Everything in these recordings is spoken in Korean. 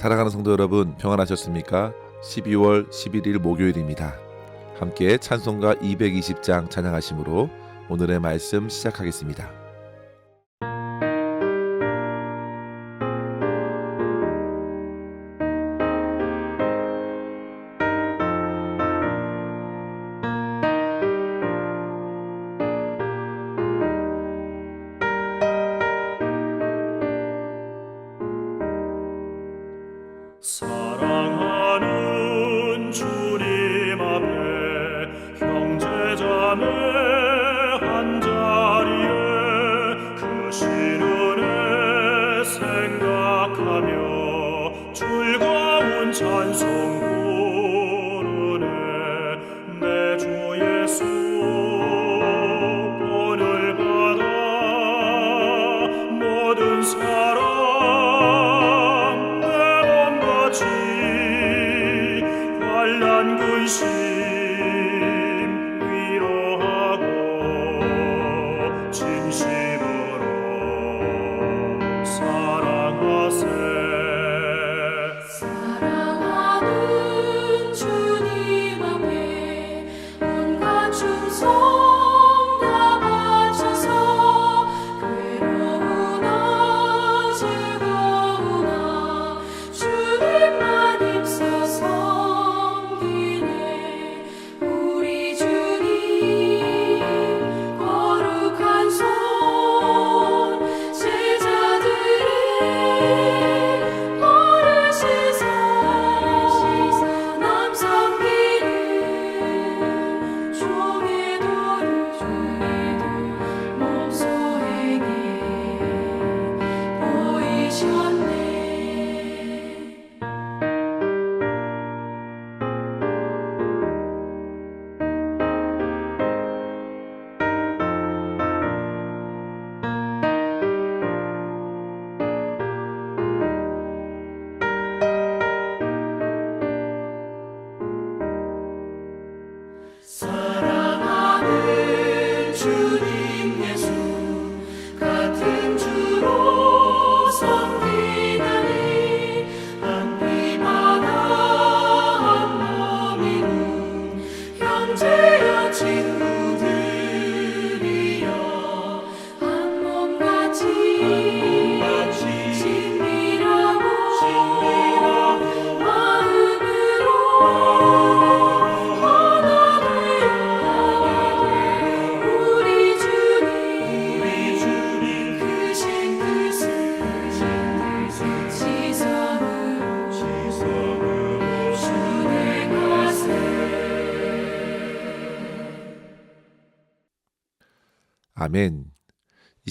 사랑하는 성도 여러분 평안하셨습니까? 12월 11일 목요일입니다. 함께 찬송가 220장 찬양하심으로 오늘의 말씀 시작하겠습니다. 즐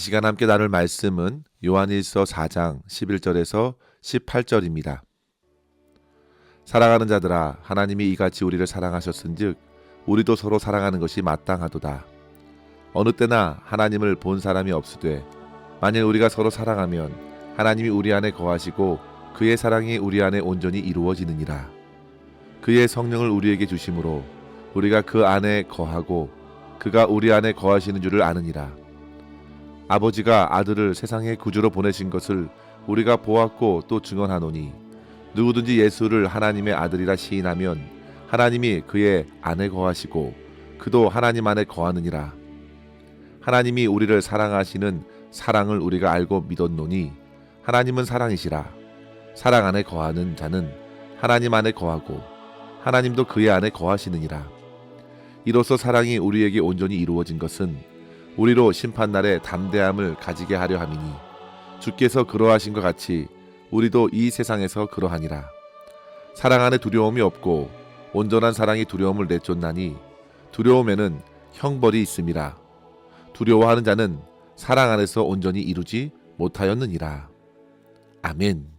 시간 함께 나눌 말씀은 요한일서 4장 11절에서 18절입니다. 사랑하는 자들아 하나님이 이같이 우리를 사랑하셨은즉 우리도 서로 사랑하는 것이 마땅하도다. 어느 때나 하나님을 본 사람이 없으되 만일 우리가 서로 사랑하면 하나님이 우리 안에 거하시고 그의 사랑이 우리 안에 온전히 이루어지느니라. 그의 성령을 우리에게 주심으로 우리가 그 안에 거하고 그가 우리 안에 거하시는 줄을 아느니라. 아버지가 아들을 세상의 구주로 보내신 것을 우리가 보았고 또 증언하노니 누구든지 예수를 하나님의 아들이라 시인하면 하나님이 그의 안에 거하시고 그도 하나님 안에 거하느니라. 하나님이 우리를 사랑하시는 사랑을 우리가 알고 믿었노니 하나님은 사랑이시라. 사랑 안에 거하는 자는 하나님 안에 거하고 하나님도 그의 안에 거하시느니라. 이로써 사랑이 우리에게 온전히 이루어진 것은 우리로 심판 날에 담대함을 가지게 하려 함이니 주께서 그러하신 것 같이 우리도 이 세상에서 그러하니라. 사랑 안에 두려움이 없고 온전한 사랑이 두려움을 내쫓나니 두려움에는 형벌이 있음이라. 두려워하는 자는 사랑 안에서 온전히 이루지 못하였느니라. 아멘.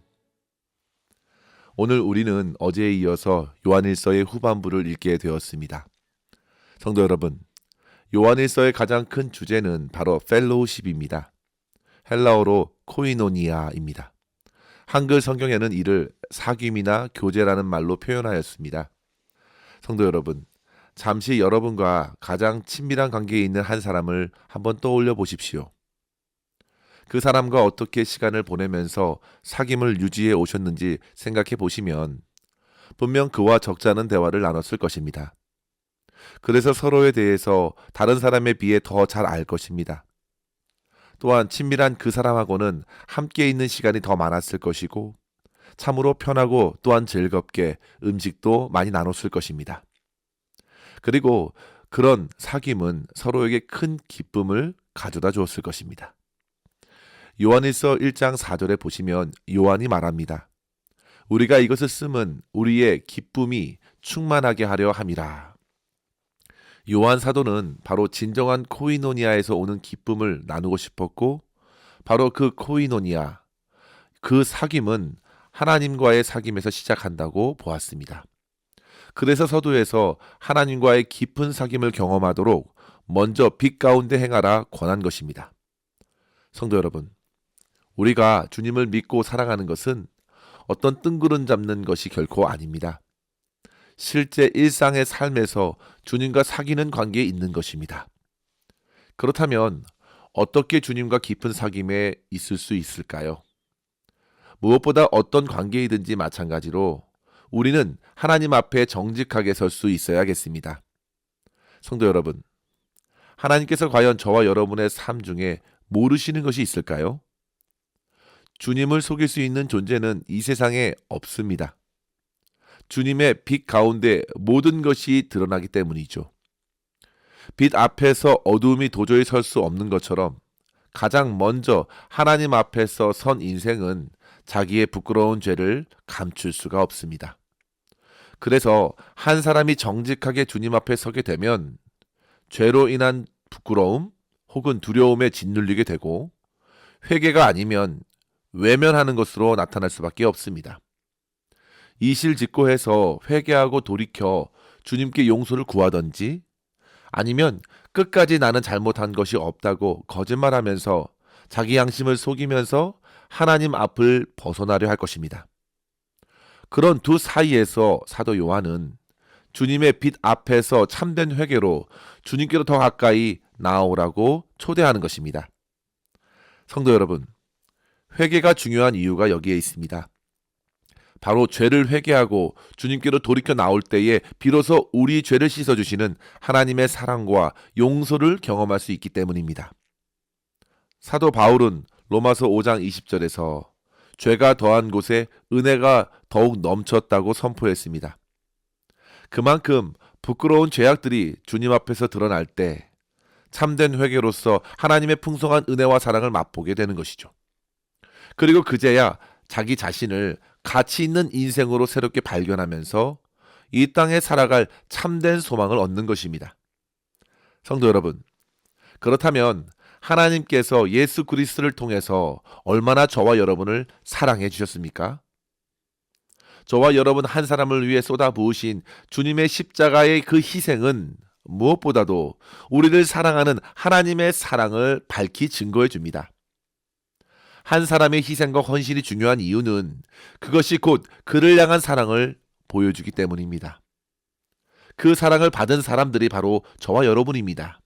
오늘 우리는 어제에 이어서 요한일서의 후반부를 읽게 되었습니다. 성도 여러분, 요한일서의 가장 큰 주제는 바로 펠로우십입니다. 헬라어로 코이노니아입니다. 한글 성경에는 이를 사귐이나 교제라는 말로 표현하였습니다. 성도 여러분, 잠시 여러분과 가장 친밀한 관계에 있는 한 사람을 한번 떠올려 보십시오. 그 사람과 어떻게 시간을 보내면서 사귐을 유지해 오셨는지 생각해 보시면 분명 그와 적잖은 대화를 나눴을 것입니다. 그래서 서로에 대해서 다른 사람에 비해 더 잘 알 것입니다. 또한 친밀한 그 사람하고는 함께 있는 시간이 더 많았을 것이고 참으로 편하고 또한 즐겁게 음식도 많이 나눴을 것입니다. 그리고 그런 사귐은 서로에게 큰 기쁨을 가져다 주었을 것입니다. 요한일서 1장 4절에 보시면 요한이 말합니다. 우리가 이것을 쓰면 우리의 기쁨이 충만하게 하려 함이라. 요한 사도는 바로 진정한 코이노니아에서 오는 기쁨을 나누고 싶었고 바로 그 코이노니아 그 사귐은 하나님과의 사귐에서 시작한다고 보았습니다. 그래서 서두에서 하나님과의 깊은 사귐을 경험하도록 먼저 빛 가운데 행하라 권한 것입니다. 성도 여러분, 우리가 주님을 믿고 살아가는 것은 어떤 뜬구름 잡는 것이 결코 아닙니다. 실제 일상의 삶에서 주님과 사귀는 관계에 있는 것입니다. 그렇다면 어떻게 주님과 깊은 사귐에 있을 수 있을까요? 무엇보다 어떤 관계이든지 마찬가지로 우리는 하나님 앞에 정직하게 설 수 있어야겠습니다. 성도 여러분, 하나님께서 과연 저와 여러분의 삶 중에 모르시는 것이 있을까요? 주님을 속일 수 있는 존재는 이 세상에 없습니다. 주님의 빛 가운데 모든 것이 드러나기 때문이죠. 빛 앞에서 어두움이 도저히 설 수 없는 것처럼 가장 먼저 하나님 앞에서 선 인생은 자기의 부끄러운 죄를 감출 수가 없습니다. 그래서 한 사람이 정직하게 주님 앞에 서게 되면 죄로 인한 부끄러움 혹은 두려움에 짓눌리게 되고 회개가 아니면 외면하는 것으로 나타날 수밖에 없습니다. 이실직고해서 회개하고 돌이켜 주님께 용서를 구하던지 아니면 끝까지 나는 잘못한 것이 없다고 거짓말하면서 자기 양심을 속이면서 하나님 앞을 벗어나려 할 것입니다. 그런 두 사이에서 사도 요한은 주님의 빛 앞에서 참된 회개로 주님께로 더 가까이 나아오라고 초대하는 것입니다. 성도 여러분, 회개가 중요한 이유가 여기에 있습니다. 바로 죄를 회개하고 주님께로 돌이켜 나올 때에 비로소 우리 죄를 씻어주시는 하나님의 사랑과 용서를 경험할 수 있기 때문입니다. 사도 바울은 로마서 5장 20절에서 죄가 더한 곳에 은혜가 더욱 넘쳤다고 선포했습니다. 그만큼 부끄러운 죄악들이 주님 앞에서 드러날 때 참된 회개로서 하나님의 풍성한 은혜와 사랑을 맛보게 되는 것이죠. 그리고 그제야 자기 자신을 가치 있는 인생으로 새롭게 발견하면서 이 땅에 살아갈 참된 소망을 얻는 것입니다. 성도 여러분, 그렇다면 하나님께서 예수 그리스도를 통해서 얼마나 저와 여러분을 사랑해 주셨습니까? 저와 여러분 한 사람을 위해 쏟아 부으신 주님의 십자가의 그 희생은 무엇보다도 우리를 사랑하는 하나님의 사랑을 밝히 증거해 줍니다. 한 사람의 희생과 헌신이 중요한 이유는 그것이 곧 그를 향한 사랑을 보여주기 때문입니다. 그 사랑을 받은 사람들이 바로 저와 여러분입니다.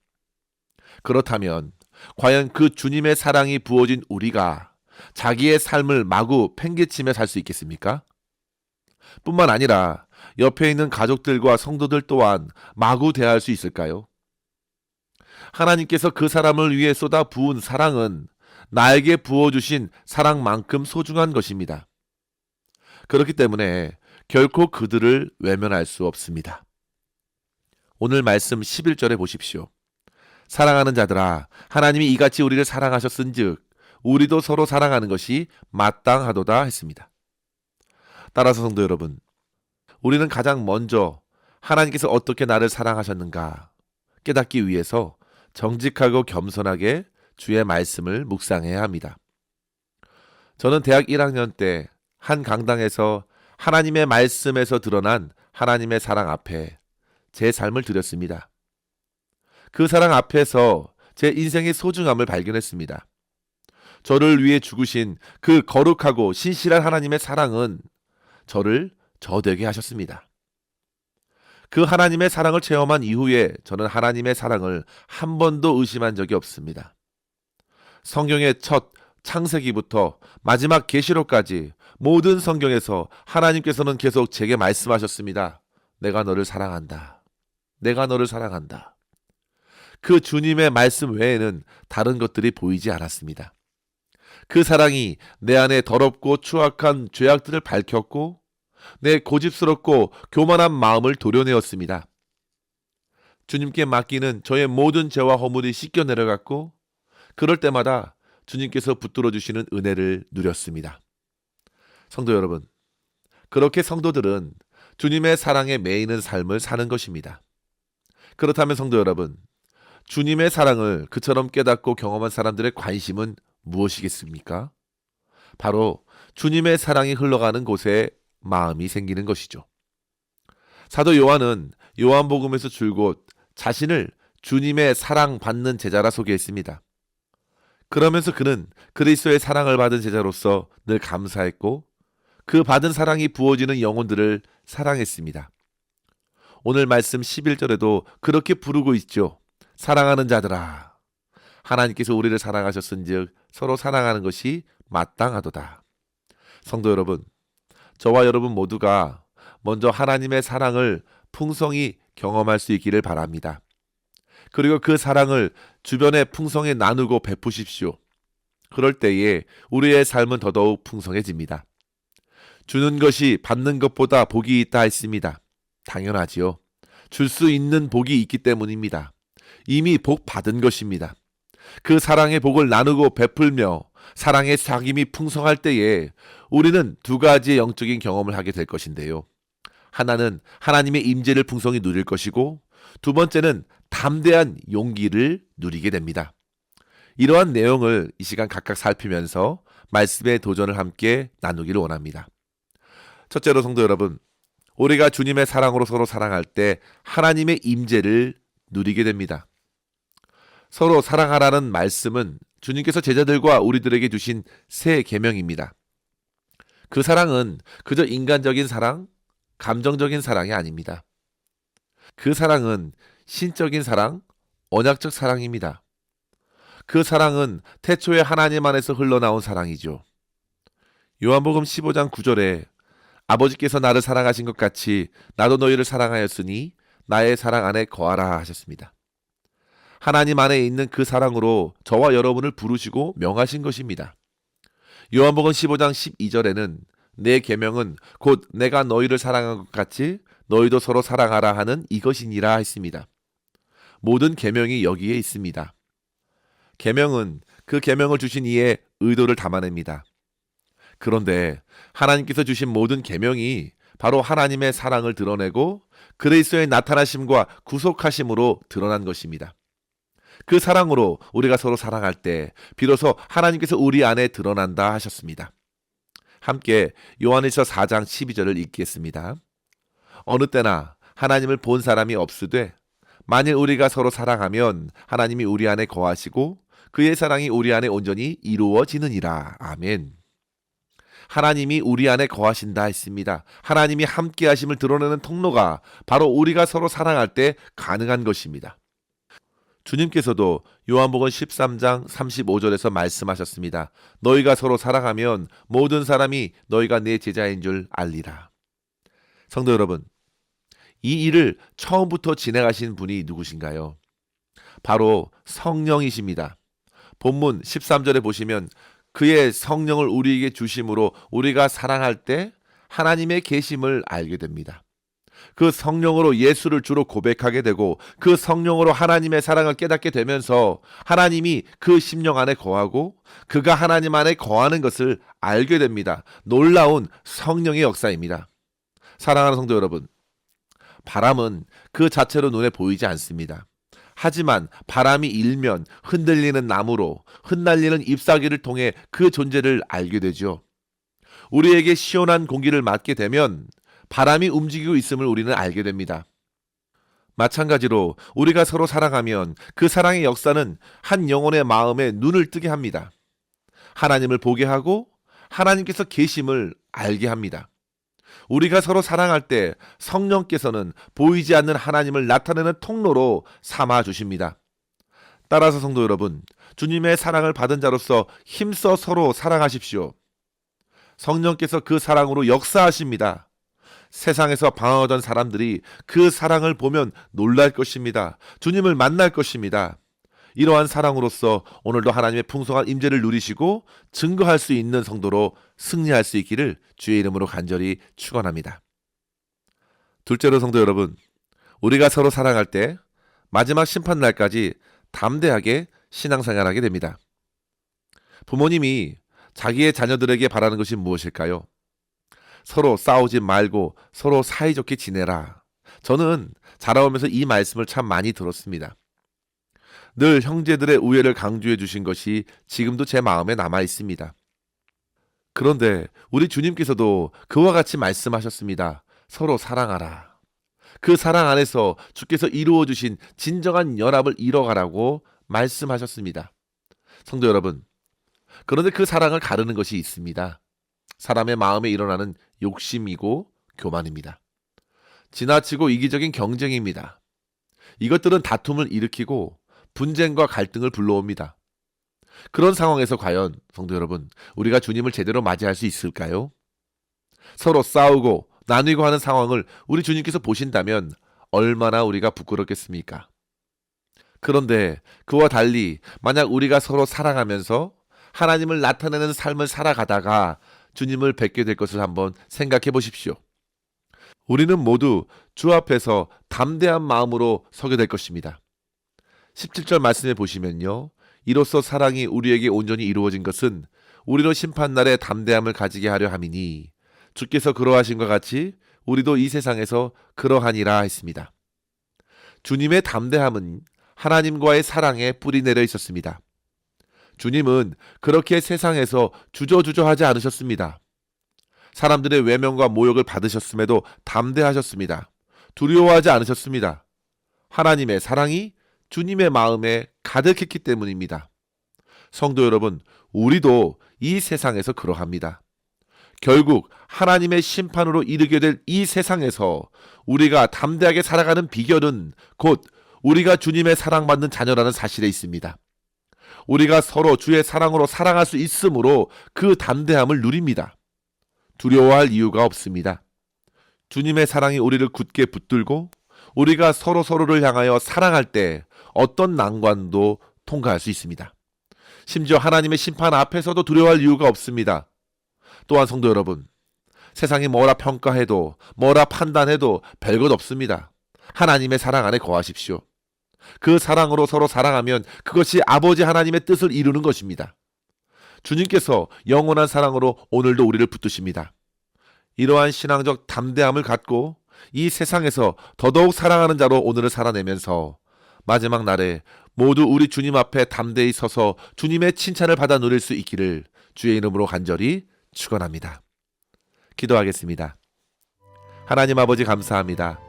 그렇다면 과연 그 주님의 사랑이 부어진 우리가 자기의 삶을 마구 팽개치며 살 수 있겠습니까? 뿐만 아니라 옆에 있는 가족들과 성도들 또한 마구 대할 수 있을까요? 하나님께서 그 사람을 위해 쏟아 부은 사랑은 나에게 부어주신 사랑만큼 소중한 것입니다. 그렇기 때문에 결코 그들을 외면할 수 없습니다. 오늘 말씀 11절에 보십시오. 사랑하는 자들아 하나님이 이같이 우리를 사랑하셨은 즉 우리도 서로 사랑하는 것이 마땅하도다 했습니다. 따라서 성도 여러분 우리는 가장 먼저 하나님께서 어떻게 나를 사랑하셨는가 깨닫기 위해서 정직하고 겸손하게 주의 말씀을 묵상해야 합니다. 저는 대학 1학년 때 한 강당에서 하나님의 말씀에서 드러난 하나님의 사랑 앞에 제 삶을 드렸습니다. 그 사랑 앞에서 제 인생의 소중함을 발견했습니다. 저를 위해 죽으신 그 거룩하고 신실한 하나님의 사랑은 저를 저되게 하셨습니다. 그 하나님의 사랑을 체험한 이후에 저는 하나님의 사랑을 한 번도 의심한 적이 없습니다. 성경의 첫 창세기부터 마지막 계시록까지 모든 성경에서 하나님께서는 계속 제게 말씀하셨습니다. 내가 너를 사랑한다. 내가 너를 사랑한다. 그 주님의 말씀 외에는 다른 것들이 보이지 않았습니다. 그 사랑이 내 안에 더럽고 추악한 죄악들을 밝혔고 내 고집스럽고 교만한 마음을 도려내었습니다. 주님께 맡기는 저의 모든 죄와 허물이 씻겨 내려갔고 그럴 때마다 주님께서 붙들어 주시는 은혜를 누렸습니다. 성도 여러분, 그렇게 성도들은 주님의 사랑에 매이는 삶을 사는 것입니다. 그렇다면 성도 여러분, 주님의 사랑을 그처럼 깨닫고 경험한 사람들의 관심은 무엇이겠습니까? 바로 주님의 사랑이 흘러가는 곳에 마음이 생기는 것이죠. 사도 요한은 요한복음에서 줄곧 자신을 주님의 사랑받는 제자라 소개했습니다. 그러면서 그는 그리스도의 사랑을 받은 제자로서 늘 감사했고 그 받은 사랑이 부어지는 영혼들을 사랑했습니다. 오늘 말씀 11절에도 그렇게 부르고 있죠. 사랑하는 자들아. 하나님께서 우리를 사랑하셨은즉 서로 사랑하는 것이 마땅하도다. 성도 여러분, 저와 여러분 모두가 먼저 하나님의 사랑을 풍성히 경험할 수 있기를 바랍니다. 그리고 그 사랑을 주변에 풍성히 나누고 베푸십시오. 그럴 때에 우리의 삶은 더더욱 풍성해집니다. 주는 것이 받는 것보다 복이 있다 했습니다. 당연하지요. 줄 수 있는 복이 있기 때문입니다. 이미 복 받은 것입니다. 그 사랑의 복을 나누고 베풀며 사랑의 사귐이 풍성할 때에 우리는 두 가지의 영적인 경험을 하게 될 것인데요. 하나는 하나님의 임재를 풍성히 누릴 것이고 두 번째는 담대한 용기를 누리게 됩니다. 이러한 내용을 이 시간 각각 살피면서 말씀의 도전을 함께 나누기를 원합니다. 첫째로 성도 여러분, 우리가 주님의 사랑으로 서로 사랑할 때 하나님의 임재를 누리게 됩니다. 서로 사랑하라는 말씀은 주님께서 제자들과 우리들에게 주신 새 계명입니다. 그 사랑은 그저 인간적인 사랑, 감정적인 사랑이 아닙니다. 그 사랑은 신적인 사랑, 언약적 사랑입니다. 그 사랑은 태초에 하나님 안에서 흘러나온 사랑이죠. 요한복음 15장 9절에 아버지께서 나를 사랑하신 것 같이 나도 너희를 사랑하였으니 나의 사랑 안에 거하라 하셨습니다. 하나님 안에 있는 그 사랑으로 저와 여러분을 부르시고 명하신 것입니다. 요한복음 15장 12절에는 내 계명은 곧 내가 너희를 사랑한 것 같이 너희도 서로 사랑하라 하는 이것이니라 했습니다. 모든 계명이 여기에 있습니다. 계명은 그 계명을 주신 이의 의도를 담아냅니다. 그런데 하나님께서 주신 모든 계명이 바로 하나님의 사랑을 드러내고 그리스도의 나타나심과 구속하심으로 드러난 것입니다. 그 사랑으로 우리가 서로 사랑할 때 비로소 하나님께서 우리 안에 드러난다 하셨습니다. 함께 요한일서 4장 12절을 읽겠습니다. 어느 때나 하나님을 본 사람이 없으되 만일 우리가 서로 사랑하면 하나님이 우리 안에 거하시고 그의 사랑이 우리 안에 온전히 이루어지느니라. 아멘. 하나님이 우리 안에 거하신다 했습니다. 하나님이 함께 하심을 드러내는 통로가 바로 우리가 서로 사랑할 때 가능한 것입니다. 주님께서도 요한복음 13장 35절에서 말씀하셨습니다. 너희가 서로 사랑하면 모든 사람이 너희가 내 제자인 줄 알리라. 성도 여러분, 이 일을 처음부터 진행하신 분이 누구신가요? 바로 성령이십니다. 본문 13절에 보시면 그의 성령을 우리에게 주심으로 우리가 사랑할 때 하나님의 계심을 알게 됩니다. 그 성령으로 예수를 주로 고백하게 되고 그 성령으로 하나님의 사랑을 깨닫게 되면서 하나님이 그 심령 안에 거하고 그가 하나님 안에 거하는 것을 알게 됩니다. 놀라운 성령의 역사입니다. 사랑하는 성도 여러분, 바람은 그 자체로 눈에 보이지 않습니다. 하지만 바람이 일면 흔들리는 나무로 흩날리는 잎사귀를 통해 그 존재를 알게 되죠. 우리에게 시원한 공기를 맞게 되면 바람이 움직이고 있음을 우리는 알게 됩니다. 마찬가지로 우리가 서로 사랑하면 그 사랑의 역사는 한 영혼의 마음에 눈을 뜨게 합니다. 하나님을 보게 하고 하나님께서 계심을 알게 합니다. 우리가 서로 사랑할 때 성령께서는 보이지 않는 하나님을 나타내는 통로로 삼아 주십니다. 따라서 성도 여러분, 주님의 사랑을 받은 자로서 힘써 서로 사랑하십시오. 성령께서 그 사랑으로 역사하십니다. 세상에서 방황하던 사람들이 그 사랑을 보면 놀랄 것입니다. 주님을 만날 것입니다. 이러한 사랑으로서 오늘도 하나님의 풍성한 임재를 누리시고 증거할 수 있는 성도로 승리할 수 있기를 주의 이름으로 간절히 축원합니다. 둘째로 성도 여러분, 우리가 서로 사랑할 때 마지막 심판 날까지 담대하게 신앙생활하게 됩니다. 부모님이 자기의 자녀들에게 바라는 것이 무엇일까요? 서로 싸우지 말고 서로 사이좋게 지내라. 저는 자라오면서 이 말씀을 참 많이 들었습니다. 늘 형제들의 우애를 강조해 주신 것이 지금도 제 마음에 남아 있습니다. 그런데 우리 주님께서도 그와 같이 말씀하셨습니다. 서로 사랑하라. 그 사랑 안에서 주께서 이루어 주신 진정한 연합을 이뤄가라고 말씀하셨습니다. 성도 여러분, 그런데 그 사랑을 가르는 것이 있습니다. 사람의 마음에 일어나는 욕심이고 교만입니다. 지나치고 이기적인 경쟁입니다. 이것들은 다툼을 일으키고 분쟁과 갈등을 불러옵니다. 그런 상황에서 과연 성도 여러분, 우리가 주님을 제대로 맞이할 수 있을까요? 서로 싸우고 나뉘고 하는 상황을 우리 주님께서 보신다면 얼마나 우리가 부끄럽겠습니까? 그런데 그와 달리 만약 우리가 서로 사랑하면서 하나님을 나타내는 삶을 살아가다가 주님을 뵙게 될 것을 한번 생각해 보십시오. 우리는 모두 주 앞에서 담대한 마음으로 서게 될 것입니다. 17절 말씀에 보시면요. 이로써 사랑이 우리에게 온전히 이루어진 것은 우리로 심판날에 담대함을 가지게 하려 함이니 주께서 그러하신 것 같이 우리도 이 세상에서 그러하니라 했습니다. 주님의 담대함은 하나님과의 사랑에 뿌리 내려 있었습니다. 주님은 그렇게 세상에서 주저주저하지 않으셨습니다. 사람들의 외면과 모욕을 받으셨음에도 담대하셨습니다. 두려워하지 않으셨습니다. 하나님의 사랑이 주님의 마음에 가득했기 때문입니다. 성도 여러분, 우리도 이 세상에서 그러합니다. 결국 하나님의 심판으로 이르게 될 이 세상에서 우리가 담대하게 살아가는 비결은 곧 우리가 주님의 사랑받는 자녀라는 사실에 있습니다. 우리가 서로 주의 사랑으로 사랑할 수 있으므로 그 담대함을 누립니다. 두려워할 이유가 없습니다. 주님의 사랑이 우리를 굳게 붙들고 우리가 서로 서로를 향하여 사랑할 때 어떤 난관도 통과할 수 있습니다. 심지어 하나님의 심판 앞에서도 두려워할 이유가 없습니다. 또한 성도 여러분, 세상이 뭐라 평가해도 뭐라 판단해도 별것 없습니다. 하나님의 사랑 안에 거하십시오. 그 사랑으로 서로 사랑하면 그것이 아버지 하나님의 뜻을 이루는 것입니다. 주님께서 영원한 사랑으로 오늘도 우리를 붙드십니다. 이러한 신앙적 담대함을 갖고 이 세상에서 더더욱 사랑하는 자로 오늘을 살아내면서 마지막 날에 모두 우리 주님 앞에 담대히 서서 주님의 칭찬을 받아 누릴 수 있기를 주의 이름으로 간절히 축원합니다. 기도하겠습니다. 하나님 아버지 감사합니다.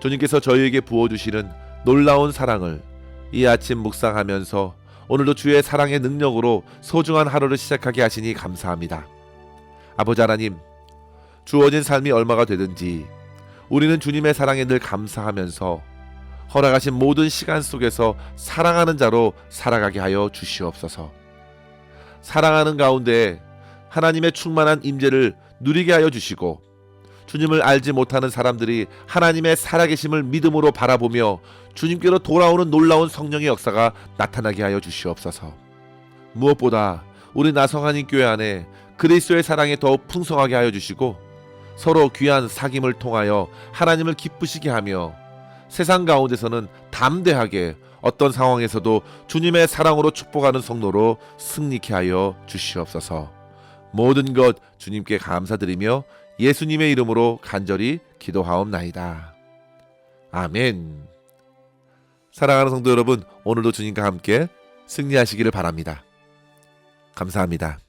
주님께서 저희에게 부어 주시는 놀라운 사랑을 이 아침 묵상하면서 오늘도 주의 사랑의 능력으로 소중한 하루를 시작하게 하시니 감사합니다. 아버지 하나님, 주어진 삶이 얼마가 되든지 우리는 주님의 사랑에 늘 감사하면서 허락하신 모든 시간 속에서 사랑하는 자로 살아가게 하여 주시옵소서. 사랑하는 가운데 하나님의 충만한 임재를 누리게 하여 주시고 주님을 알지 못하는 사람들이 하나님의 살아계심을 믿음으로 바라보며 주님께로 돌아오는 놀라운 성령의 역사가 나타나게 하여 주시옵소서. 무엇보다 우리 나성하님 교회 안에 그리스도의 사랑이 더욱 풍성하게 하여 주시고 서로 귀한 사귐을 통하여 하나님을 기쁘시게 하며 세상 가운데서는 담대하게 어떤 상황에서도 주님의 사랑으로 축복하는 성도로 승리케 하여 주시옵소서. 모든 것 주님께 감사드리며 예수님의 이름으로 간절히 기도하옵나이다. 아멘. 사랑하는 성도 여러분, 오늘도 주님과 함께 승리하시기를 바랍니다. 감사합니다.